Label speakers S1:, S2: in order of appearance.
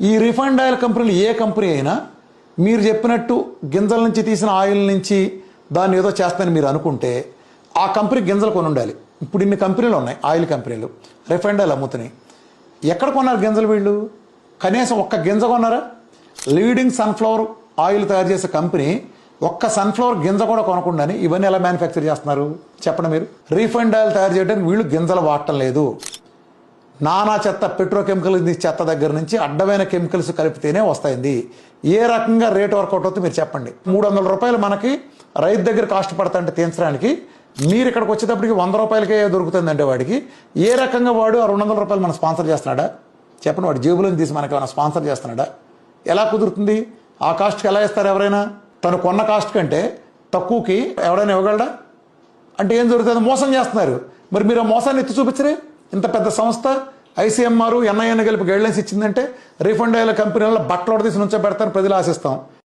S1: ఈ refined oil కంపెనీలు ఏ company అయినా మీరు చెప్పినట్టు గింజల నుంచి తీసిన ఆయిల్ నుంచి దాన్ని ఏదో చేస్తానని మీరు అనుకుంటే ఆ కంపెనీ గింజలు కొని ఉండాలి ఇప్పుడు ఇన్ని కంపెనీలు ఉన్నాయి ఆయిల్ కంపెనీలు రిఫైండ్ ఆయిల్ అమ్ముతున్నాయి. ఎక్కడ కొన్నారు గింజలు వీళ్ళు? కనీసం ఒక్క గింజ కొన్నారా? లీడింగ్ సన్ఫ్లవర్ ఆయిల్ తయారు చేసే కంపెనీ ఒక్క సన్ఫ్లవర్ గింజ కూడా కొనకుండానే ఇవన్నీ ఎలా మ్యానుఫ్యాక్చర్ చేస్తున్నారు? చెప్పండి మీరు. రీఫైండ్ ఆయిల్ తయారు చేయడానికి వీళ్ళు గింజలు వాడటం లేదు. నానా చెత్త పెట్రోకెమికల్ చెత్త దగ్గర నుంచి అడ్డమైన కెమికల్స్ కలిపితేనే వస్తాయింది ఏ రకంగా రేట్ వర్కౌట్ అవుతుంది మీరు చెప్పండి. మూడు వందల రూపాయలు మనకి రైతు దగ్గర కాస్ట్ పడతాంటే తీర్చడానికి మీరు ఇక్కడికి వచ్చేటప్పటికి వంద రూపాయలకే దొరుకుతుందంటే వాడికి. ఏ రకంగా వాడు ఆ రెండు వందల రూపాయలు మనం స్పాన్సర్ చేస్తున్నాడా? చెప్పండి వాడు జేబులో తీసి మనకి ఏమైనా స్పాన్సర్ చేస్తున్నాడా? ఎలా కుదురుతుంది? ఆ కాస్ట్కి ఎలా ఇస్తారు ఎవరైనా? తను కొన్న కాస్ట్ కంటే తక్కువకి ఎవరైనా ఇవ్వగలడా? అంటే ఏం జరుగుతుంది? మోసం చేస్తున్నారు. మరి మీరు ఆ మోసాన్ని ఎత్తి చూపించరే? ఇంత పెద్ద సంస్థ ఐసీఎంఆర్ ఎన్ఐఎన్ కలిపి గైడ్లైన్స్ ఇచ్చిందంటే రీఫండ్ అయ్యే కంపెనీల బట్టలు తీసి నుంచో పెడతాను ప్రజలు ఆశిస్తాం.